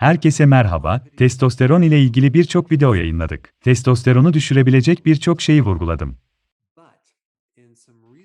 Herkese merhaba, testosteron ile ilgili birçok video yayınladık. Testosteronu düşürebilecek birçok şeyi vurguladım.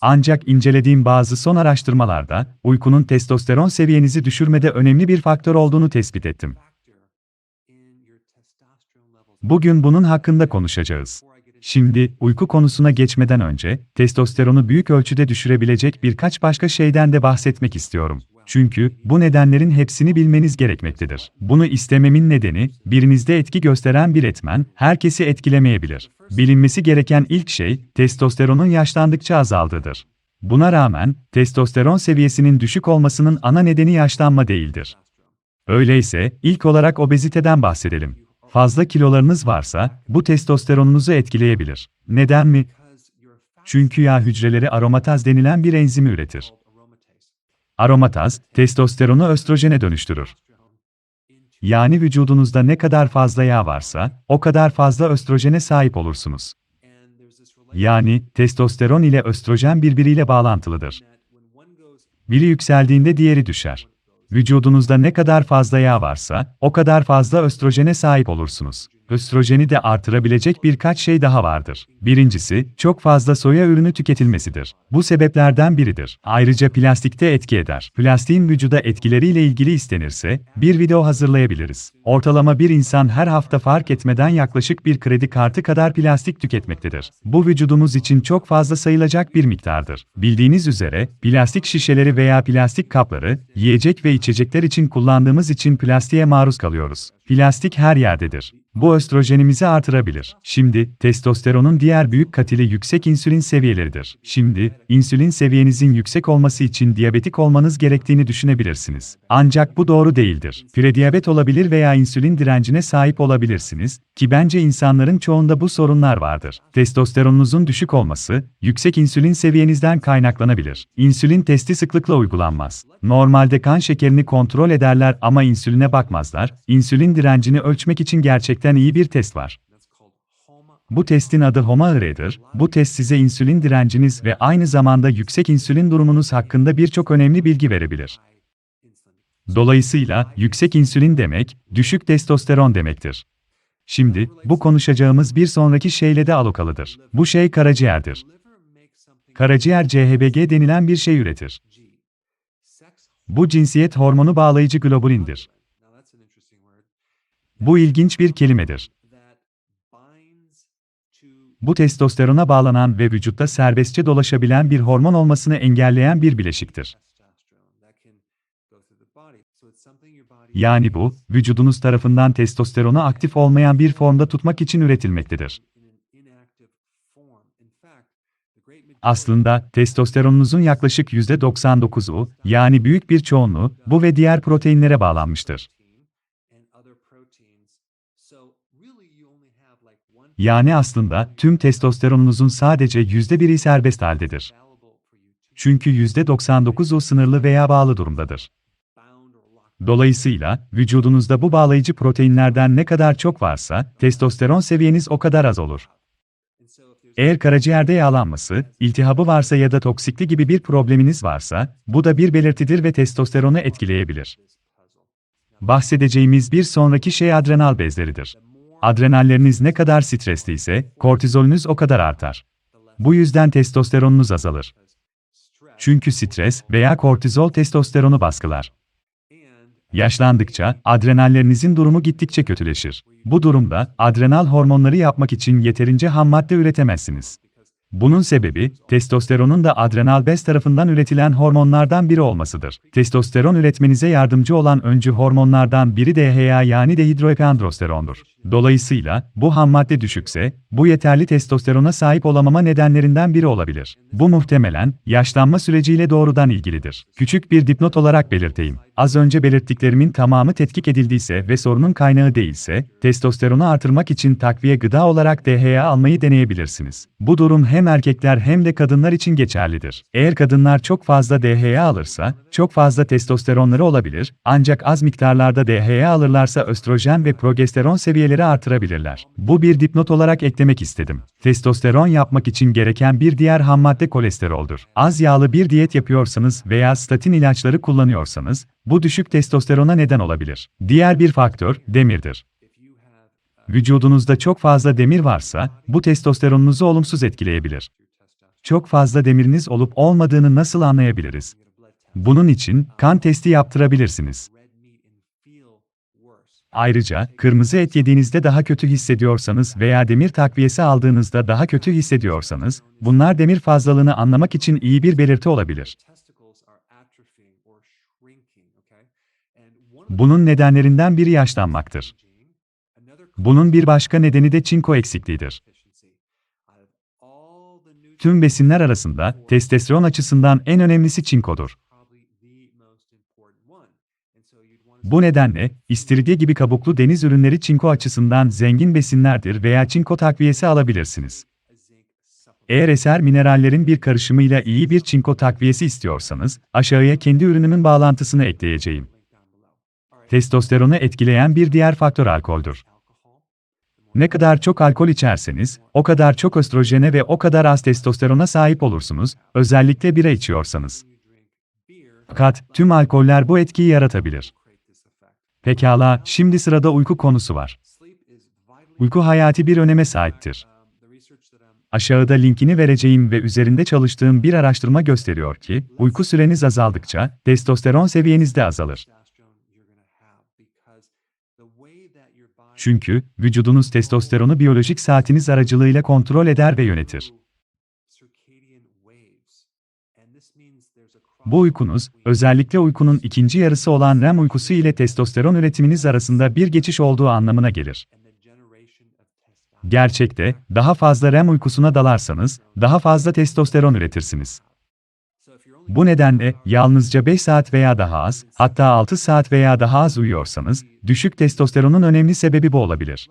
Ancak incelediğim bazı son araştırmalarda, uykunun testosteron seviyenizi düşürmede önemli bir faktör olduğunu tespit ettim. Bugün bunun hakkında konuşacağız. Şimdi, uyku konusuna geçmeden önce, testosteronu büyük ölçüde düşürebilecek birkaç başka şeyden de bahsetmek istiyorum. Çünkü, bu nedenlerin hepsini bilmeniz gerekmektedir. Bunu istememin nedeni, birinizde etki gösteren bir etmen, herkesi etkilemeyebilir. Bilinmesi gereken ilk şey, testosteronun yaşlandıkça azaldığıdır. Buna rağmen, testosteron seviyesinin düşük olmasının ana nedeni yaşlanma değildir. Öyleyse, ilk olarak obeziteden bahsedelim. Fazla kilolarınız varsa, bu testosteronunuzu etkileyebilir. Neden mi? Çünkü yağ hücreleri aromataz denilen bir enzimi üretir. Aromataz, testosteronu östrojene dönüştürür. Yani vücudunuzda ne kadar fazla yağ varsa, o kadar fazla östrojene sahip olursunuz. Yani, testosteron ile östrojen birbiriyle bağlantılıdır. Biri yükseldiğinde diğeri düşer. Vücudunuzda ne kadar fazla yağ varsa, o kadar fazla östrojene sahip olursunuz. Östrojeni de artırabilecek birkaç şey daha vardır. Birincisi, çok fazla soya ürünü tüketilmesidir. Bu sebeplerden biridir. Ayrıca plastikte etki eder. Plastiğin vücuda etkileriyle ilgili istenirse, bir video hazırlayabiliriz. Ortalama bir insan her hafta fark etmeden yaklaşık bir kredi kartı kadar plastik tüketmektedir. Bu vücudumuz için çok fazla sayılacak bir miktardır. Bildiğiniz üzere, plastik şişeleri veya plastik kapları, yiyecek ve içecekler için kullandığımız için plastiğe maruz kalıyoruz. Plastik her yerdedir. Bu östrojenimizi artırabilir. Şimdi, testosteronun diğer büyük katili yüksek insülin seviyeleridir. Şimdi, insülin seviyenizin yüksek olması için diyabetik olmanız gerektiğini düşünebilirsiniz. Ancak bu doğru değildir. Prediyabet olabilir veya insülin direncine sahip olabilirsiniz, ki bence insanların çoğunda bu sorunlar vardır. Testosteronunuzun düşük olması, yüksek insülin seviyenizden kaynaklanabilir. İnsülin testi sıklıkla uygulanmaz. Normalde kan şekerini kontrol ederler ama insüline bakmazlar. İnsülin direncini ölçmek için gerçekten iyi bir test var. Bu testin adı HOMA-IR'dir. Bu test size insülin direnciniz ve aynı zamanda yüksek insülin durumunuz hakkında birçok önemli bilgi verebilir. Dolayısıyla, yüksek insülin demek, düşük testosteron demektir. Şimdi, bu konuşacağımız bir sonraki şeyle de alokalıdır. Bu şey karaciğerdir. Karaciğer CHBG denilen bir şey üretir. Bu cinsiyet hormonu bağlayıcı globulindir. Bu ilginç bir kelimedir. Bu testosterona bağlanan ve vücutta serbestçe dolaşabilen bir hormon olmasını engelleyen bir bileşiktir. Yani bu, vücudunuz tarafından testosteronu aktif olmayan bir formda tutmak için üretilmektedir. Aslında, testosteronunuzun yaklaşık %99'u, yani büyük bir çoğunluğu, bu ve diğer proteinlere bağlanmıştır. Yani aslında, tüm testosteronunuzun sadece %1'i serbest haldedir. Çünkü %99'u sınırlı veya bağlı durumdadır. Dolayısıyla, vücudunuzda bu bağlayıcı proteinlerden ne kadar çok varsa, testosteron seviyeniz o kadar az olur. Eğer karaciğerde yağlanması, iltihabı varsa ya da toksikli gibi bir probleminiz varsa, bu da bir belirtidir ve testosteronu etkileyebilir. Bahsedeceğimiz bir sonraki şey adrenal bezleridir. Adrenalleriniz ne kadar stresliyse, kortizolünüz o kadar artar. Bu yüzden testosteronunuz azalır. Çünkü stres veya kortizol testosteronu baskılar. Yaşlandıkça adrenallerinizin durumu gittikçe kötüleşir. Bu durumda adrenal hormonları yapmak için yeterince ham madde üretemezsiniz. Bunun sebebi, testosteronun da adrenal bez tarafından üretilen hormonlardan biri olmasıdır. Testosteron üretmenize yardımcı olan öncü hormonlardan biri DHA yani dehidroepiandrosterondur. Dolayısıyla, bu ham madde düşükse, bu yeterli testosterona sahip olamama nedenlerinden biri olabilir. Bu muhtemelen, yaşlanma süreciyle doğrudan ilgilidir. Küçük bir dipnot olarak belirteyim. Az önce belirttiklerimin tamamı tetkik edildiyse ve sorunun kaynağı değilse, testosteronu artırmak için takviye gıda olarak DHA almayı deneyebilirsiniz. Bu durum hem hem erkekler hem de kadınlar için geçerlidir. Eğer kadınlar çok fazla DHA alırsa, çok fazla testosteronları olabilir, ancak az miktarlarda DHA alırlarsa östrojen ve progesteron seviyeleri artırabilirler. Bu bir dipnot olarak eklemek istedim. Testosteron yapmak için gereken bir diğer hammadde kolesteroldur. Az yağlı bir diyet yapıyorsanız veya statin ilaçları kullanıyorsanız, bu düşük testosterona neden olabilir. Diğer bir faktör, demirdir. Vücudunuzda çok fazla demir varsa, bu testosteronunuzu olumsuz etkileyebilir. Çok fazla demiriniz olup olmadığını nasıl anlayabiliriz? Bunun için kan testi yaptırabilirsiniz. Ayrıca, kırmızı et yediğinizde daha kötü hissediyorsanız veya demir takviyesi aldığınızda daha kötü hissediyorsanız, bunlar demir fazlalığını anlamak için iyi bir belirti olabilir. Bunun nedenlerinden biri yaşlanmaktır. Bunun bir başka nedeni de çinko eksikliğidir. Tüm besinler arasında testosteron açısından en önemlisi çinkodur. Bu nedenle, istiridye gibi kabuklu deniz ürünleri çinko açısından zengin besinlerdir veya çinko takviyesi alabilirsiniz. Eğer eser minerallerin bir karışımıyla iyi bir çinko takviyesi istiyorsanız, aşağıya kendi ürünümün bağlantısını ekleyeceğim. Testosteronu etkileyen bir diğer faktör alkoldür. Ne kadar çok alkol içerseniz, o kadar çok östrojene ve o kadar az testosterona sahip olursunuz, özellikle bira içiyorsanız. Fakat tüm alkoller bu etkiyi yaratabilir. Pekala, şimdi sırada uyku konusu var. Uyku hayati bir öneme sahiptir. Aşağıda linkini vereceğim ve üzerinde çalıştığım bir araştırma gösteriyor ki, uyku süreniz azaldıkça testosteron seviyeniz de azalır. Çünkü vücudunuz testosteronu biyolojik saatiniz aracılığıyla kontrol eder ve yönetir. Bu uykunuz, özellikle uykunun ikinci yarısı olan REM uykusu ile testosteron üretiminiz arasında bir geçiş olduğu anlamına gelir. Gerçekte, daha fazla REM uykusuna dalarsanız, daha fazla testosteron üretirsiniz. Bu nedenle, yalnızca 5 saat veya daha az, hatta 6 saat veya daha az uyuyorsanız, düşük testosteronun önemli sebebi bu olabilir.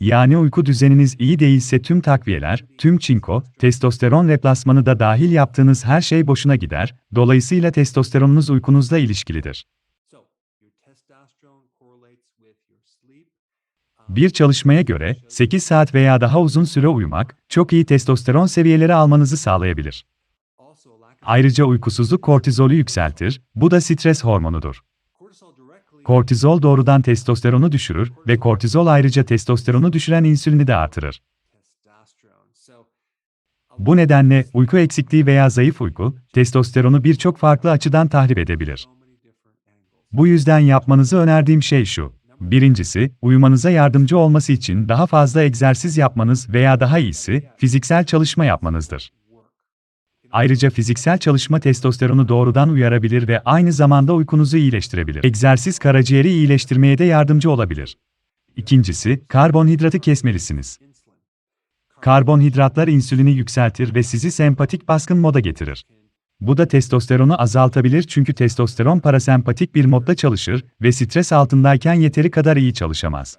Yani uyku düzeniniz iyi değilse tüm takviyeler, tüm çinko, testosteron replasmanı da dahil yaptığınız her şey boşuna gider, dolayısıyla testosteronunuz uykunuzla ilişkilidir. Bir çalışmaya göre, 8 saat veya daha uzun süre uyumak, çok iyi testosteron seviyeleri almanızı sağlayabilir. Ayrıca uykusuzluk kortizolü yükseltir, bu da stres hormonudur. Kortizol doğrudan testosteronu düşürür ve kortizol ayrıca testosteronu düşüren insülini de artırır. Bu nedenle uyku eksikliği veya zayıf uyku, testosteronu birçok farklı açıdan tahrip edebilir. Bu yüzden yapmanızı önerdiğim şey şu. Birincisi, uyumanıza yardımcı olması için daha fazla egzersiz yapmanız veya daha iyisi, fiziksel çalışma yapmanızdır. Ayrıca fiziksel çalışma testosteronu doğrudan uyarabilir ve aynı zamanda uykunuzu iyileştirebilir. Egzersiz karaciğeri iyileştirmeye de yardımcı olabilir. İkincisi, karbonhidratı kesmelisiniz. Karbonhidratlar insülini yükseltir ve sizi sempatik baskın moda getirir. Bu da testosteronu azaltabilir çünkü testosteron parasempatik bir modda çalışır ve stres altındayken yeteri kadar iyi çalışamaz.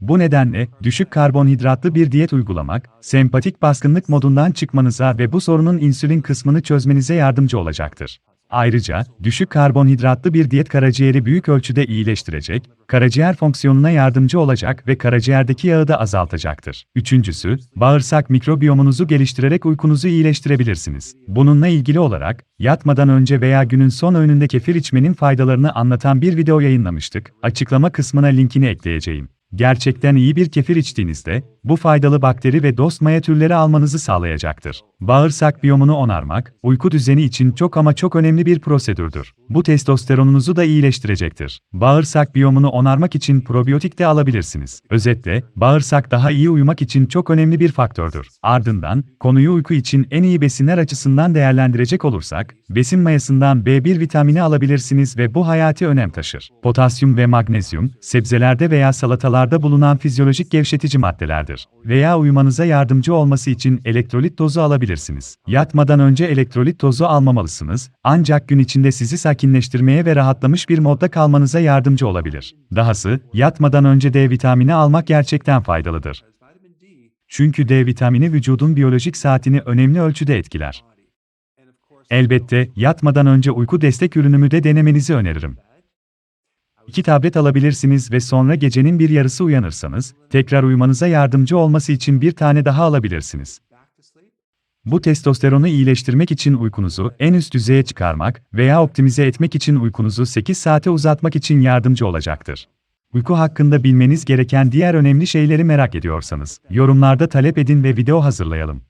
Bu nedenle, düşük karbonhidratlı bir diyet uygulamak, sempatik baskınlık modundan çıkmanıza ve bu sorunun insülin kısmını çözmenize yardımcı olacaktır. Ayrıca, düşük karbonhidratlı bir diyet karaciğeri büyük ölçüde iyileştirecek, karaciğer fonksiyonuna yardımcı olacak ve karaciğerdeki yağı da azaltacaktır. Üçüncüsü, bağırsak mikrobiyomunuzu geliştirerek uykunuzu iyileştirebilirsiniz. Bununla ilgili olarak, yatmadan önce veya günün son öğününde kefir içmenin faydalarını anlatan bir video yayınlamıştık. Açıklama kısmına linkini ekleyeceğim. Gerçekten iyi bir kefir içtiğinizde, bu faydalı bakteri ve dost maya türleri almanızı sağlayacaktır. Bağırsak biyomunu onarmak, uyku düzeni için çok ama çok önemli bir prosedürdür. Bu testosteronunuzu da iyileştirecektir. Bağırsak biyomunu onarmak için probiyotik de alabilirsiniz. Özetle, bağırsak daha iyi uyumak için çok önemli bir faktördür. Ardından, konuyu uyku için en iyi besinler açısından değerlendirecek olursak, besin mayasından B1 vitamini alabilirsiniz ve bu hayati önem taşır. Potasyum ve magnezyum, sebzelerde veya salatalarda bulunan fizyolojik gevşetici maddelerdir veya uyumanıza yardımcı olması için elektrolit tozu alabilirsiniz. Yatmadan önce elektrolit tozu almamalısınız, ancak gün içinde sizi sakinleştirmeye ve rahatlamış bir modda kalmanıza yardımcı olabilir. Dahası, yatmadan önce D vitamini almak gerçekten faydalıdır. Çünkü D vitamini vücudun biyolojik saatini önemli ölçüde etkiler. Elbette, yatmadan önce uyku destek ürünümü de denemenizi öneririm. İki tablet alabilirsiniz ve sonra gecenin bir yarısı uyanırsanız, tekrar uyumanıza yardımcı olması için bir tane daha alabilirsiniz. Bu testosteronu iyileştirmek için uykunuzu en üst düzeye çıkarmak veya optimize etmek için uykunuzu 8 saate uzatmak için yardımcı olacaktır. Uyku hakkında bilmeniz gereken diğer önemli şeyleri merak ediyorsanız, yorumlarda talep edin ve video hazırlayalım.